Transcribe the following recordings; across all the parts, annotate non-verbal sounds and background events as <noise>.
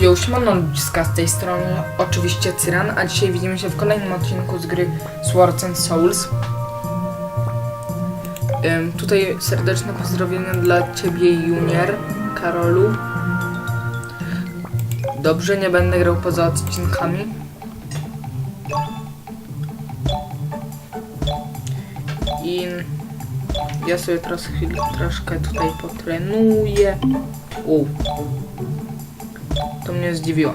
Yo, siemano ludziska z tej strony, oczywiście Cyran, a dzisiaj widzimy się w kolejnym odcinku z gry Swords and Souls. Ym, tutaj serdeczne pozdrowienia dla Ciebie Junior, Karolu. Dobrze, nie będę grał poza odcinkami. I ja sobie teraz chwilę, troszkę tutaj potrenuję. U. To mnie zdziwiło.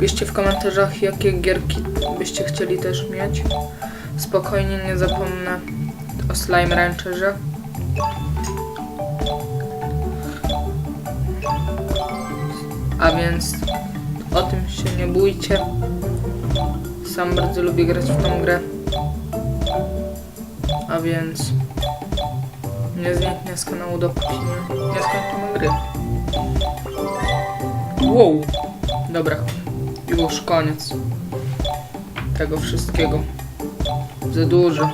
Piszcie w komentarzach, jakie gierki byście chcieli też mieć. Spokojnie nie zapomnę o Slime Rancherze. A więc o tym się nie bójcie. Sam bardzo lubię grać w tą grę. A więc nie zniknie z kanału dopóki nie, nie skończymy gry. Wow. Dobra. Już koniec. Tego wszystkiego. Za dużo.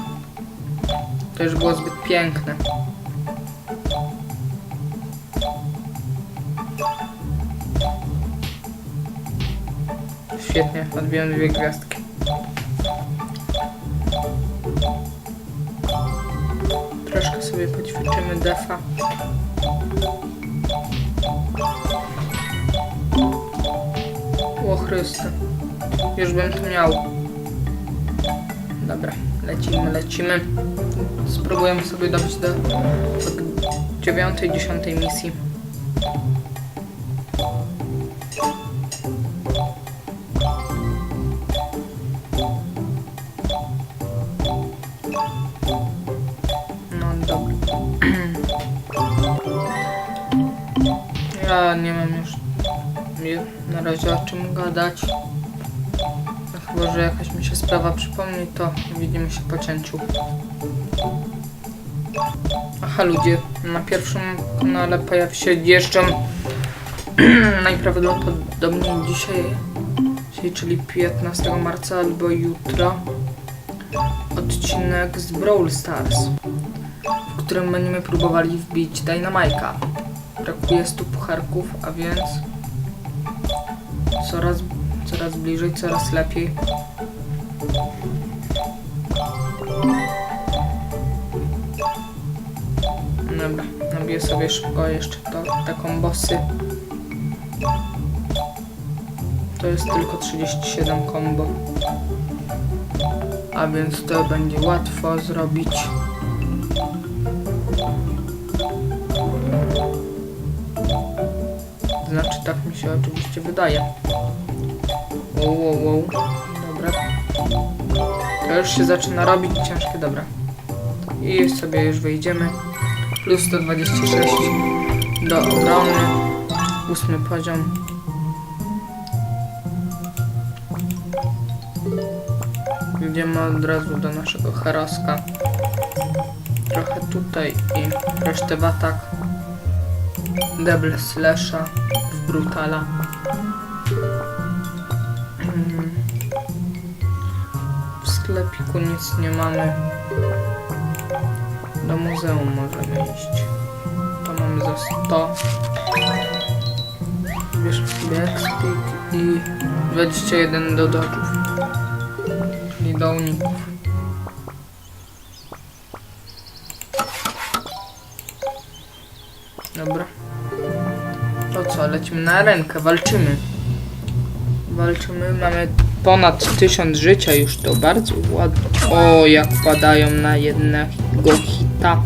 To już było zbyt piękne. Świetnie, odbiłem dwie gwiazdki. Troszkę sobie poćwiczymy defa. Chryste. Już bym to miał. Dobra, lecimy, lecimy. Spróbujemy sobie dobić do, do dziewiątej, dziesiątej misji. No. <clears throat> Ja nie mam już nie- na razie o czym gadać. No chyba, że jakaś mi się sprawa przypomni, to widzimy się po cięciu. Aha, ludzie, na pierwszym kanale pojawi się jeszcze <clears throat> najprawdopodobniej dzisiaj, czyli 15 marca albo jutro, odcinek z Brawl Stars, w którym będziemy próbowali wbić Dynamite'a. Brakuje 100 pucharków, a więc coraz, coraz bliżej, coraz lepiej. Dobra, nabiję sobie szybko jeszcze to, te kombosy. To jest tylko 37 kombo. A więc to będzie łatwo zrobić. Znaczy tak mi się oczywiście wydaje. Wow, wow, wow. Dobra. To już się zaczyna robić ciężkie, dobra. I sobie już wejdziemy. Plus 126 do obrony. Ósmy poziom. Idziemy od razu do naszego Heroska. Trochę tutaj i resztę w atak. Double slasha w brutala. Sklepiku nic nie mamy. Do muzeum możemy iść. To mamy za 100. Bierzmy sobie ekspik i 21 do dodżów. Czyli do uników. Dobra. To co, lecimy na rękę, walczymy. Walczymy, mamy ponad 1000 życia już, to bardzo ładnie. O, jak padają na jednego hita.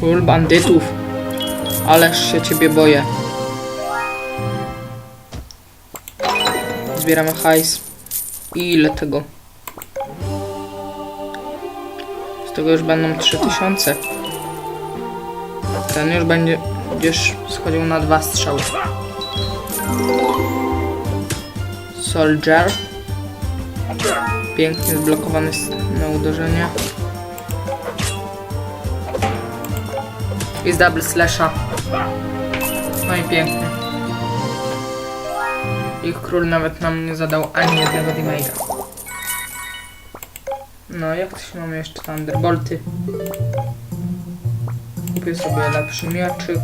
Full bandytów. Ależ się ciebie boję. Zbieramy hajs. Ile tego? Z tego już będą 3000. Ten już będzie gdzieś schodził na dwa strzały. Soldier. Pięknie zblokowany na uderzenie. I z double slasha. No i pięknie. Ich król nawet nam nie zadał ani jednego damage'a. No, jak to się mamy jeszcze Thunderbolty? Kupię sobie lepszy mieczyk.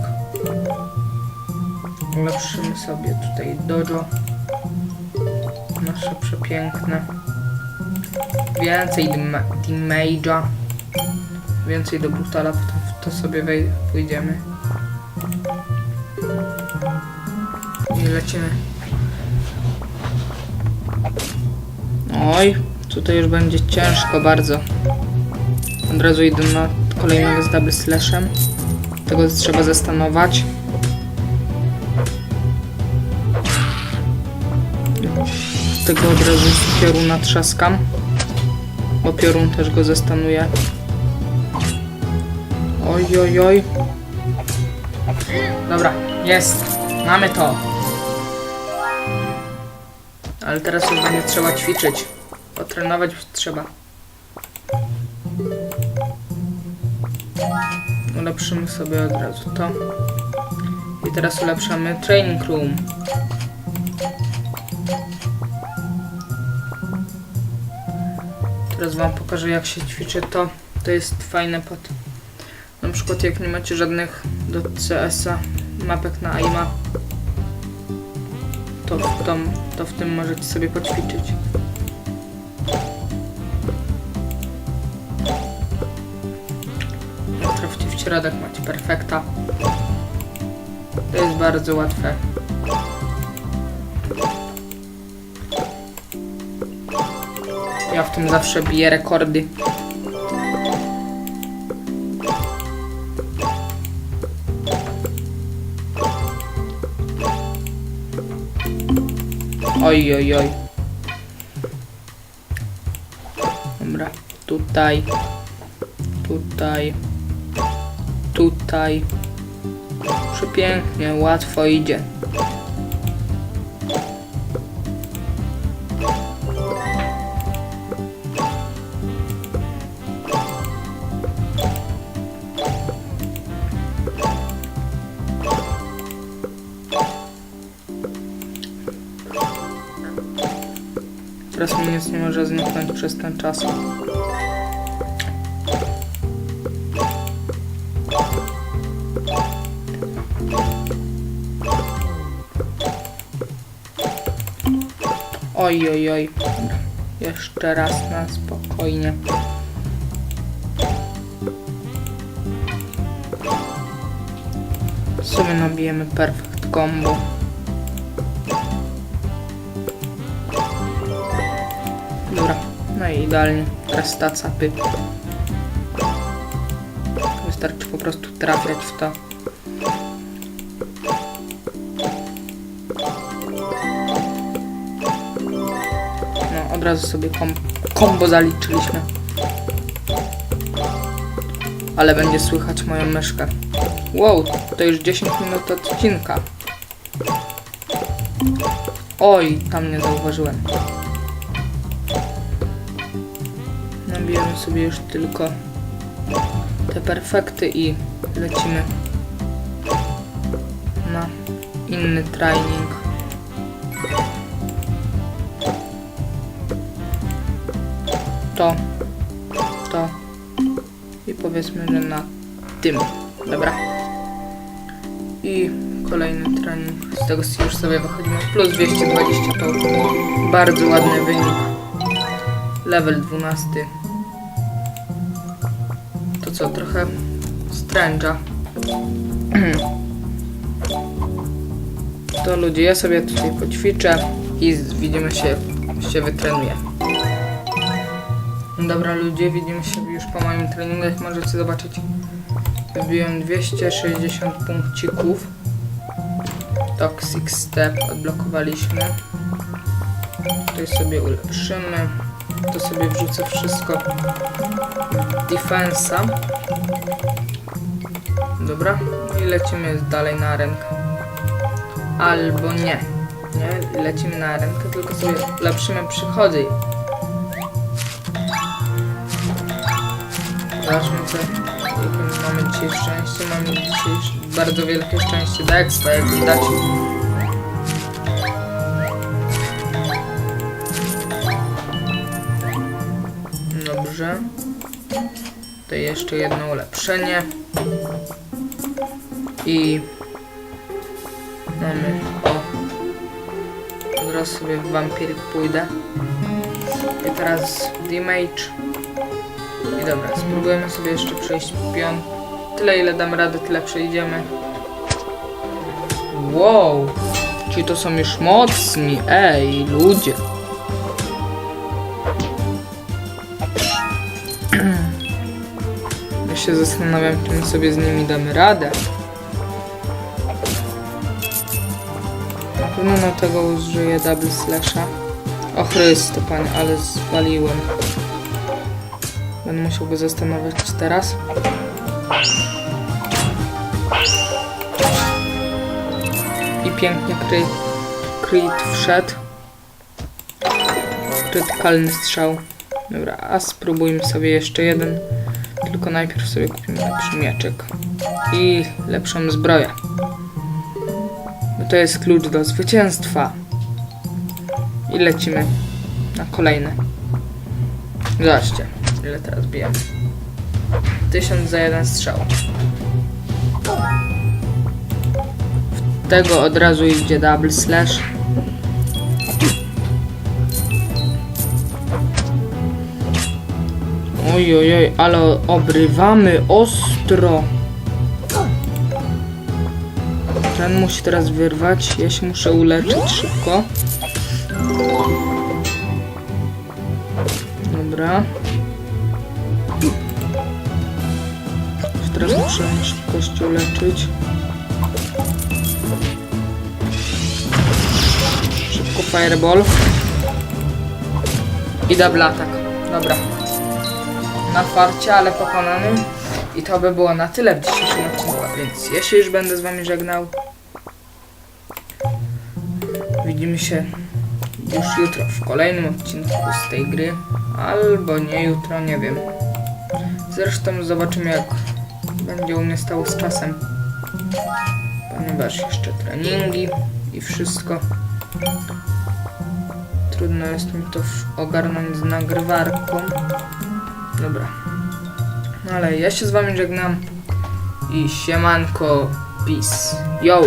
Ulepszymy sobie tutaj dojo. Nasze przepiękne. Więcej damage'a. Więcej do brutala, w to sobie wej- pójdziemy. I lecimy. Oj, tutaj już będzie ciężko bardzo. Od razu idę na kolejnego z double slashem. Tego trzeba zastanować. Tego od razu pioruna trzaskam. Bo piorun też go zastanuje. Oj, oj, oj. Dobra, jest. Mamy to. Ale teraz już będzie trzeba ćwiczyć. Potrenować trzeba. Ulepszymy sobie od razu to. I teraz ulepszamy training room. Teraz wam pokażę jak się ćwiczy to. To jest fajne pod... Na przykład jak nie macie żadnych do CS-a mapek na AIMA to w, to w tym możecie sobie poćwiczyć. Trafcie w środek, macie perfekta. To jest bardzo łatwe. Ja w tym zawsze biję rekordy. Oj, oj, oj. Dobra, tutaj, tutaj, tutaj. Przepięknie, łatwo idzie. Teraz mi nic nie może zniknąć przez ten czas. Oj, oj, oj. Jeszcze raz na spokojnie. Sobie nabijemy perfect combo. Idealnie. Teraz ta capy. Wystarczy po prostu trafiać w to. No, od razu sobie kom kombo zaliczyliśmy. Ale będzie słychać moją myszkę. Wow, to już 10 minut odcinka. Oj, tam nie zauważyłem. Nabijemy sobie już tylko te perfekty i lecimy na inny training. To, to i powiedzmy, że na tym. Dobra. I kolejny trening. Z tego już sobie wychodzimy. Plus 220 to bardzo ładny wynik. Level 12. Co, trochę stręcza. To ludzie, ja sobie tutaj poćwiczę i widzimy się, się wytrenuję. Dobra ludzie, widzimy się już po moim treningu, jak możecie zobaczyć. Wbiłem 260 punkcików. Toxic Step odblokowaliśmy. Tutaj sobie ulepszymy. To sobie wrzucę wszystko defensa. Dobra, i lecimy dalej na arenkę. Albo nie. Nie, lecimy na arenkę, tylko sobie ulepszymy przychody. Zobaczmy co mamy dzisiaj szczęście. Mamy dzisiaj bardzo wielkie szczęście do expa, jak widać. Dobrze. To jeszcze jedno ulepszenie. I mamy o. Teraz sobie w wampiryk pójdę. I teraz damage. I dobra, spróbujemy sobie jeszcze przejść pion. Tyle ile dam radę, tyle przejdziemy. Wow! Ci to są już mocni, ej, ludzie. Się zastanawiam, czy my sobie z nimi damy radę. Na pewno na tego użyję double slasha. O Chryste, panie, ale zwaliłem. Będę musiał go zastanowić teraz. I pięknie kry, Crit wszedł. Krytykalny strzał. Dobra, a spróbujmy sobie jeszcze jeden. Tylko najpierw sobie kupimy lepszy mieczek. I lepszą zbroję. Bo to jest klucz do zwycięstwa. I lecimy na kolejny. Zobaczcie, ile teraz bijemy. Tysiąc za jeden strzał. W tego od razu idzie double slash. Oj, oj, ale obrywamy ostro. Ten musi teraz wyrwać. Ja się muszę uleczyć szybko. Dobra. Teraz muszę szybkość uleczyć. Szybko fireball. I double attack. Dobra. Na farcie, ale pokonany. I to by było na tyle w dzisiejszym odcinku, więc ja się już będę z wami żegnał. Widzimy się już jutro w kolejnym odcinku z tej gry. Albo nie jutro, nie wiem. Zresztą zobaczymy jak będzie u mnie stało z czasem. Ponieważ jeszcze treningi i wszystko. Trudno jest mi to ogarnąć z nagrywarką. Dobra. No ale ja się z wami żegnam. I siemanko. Peace. Yo!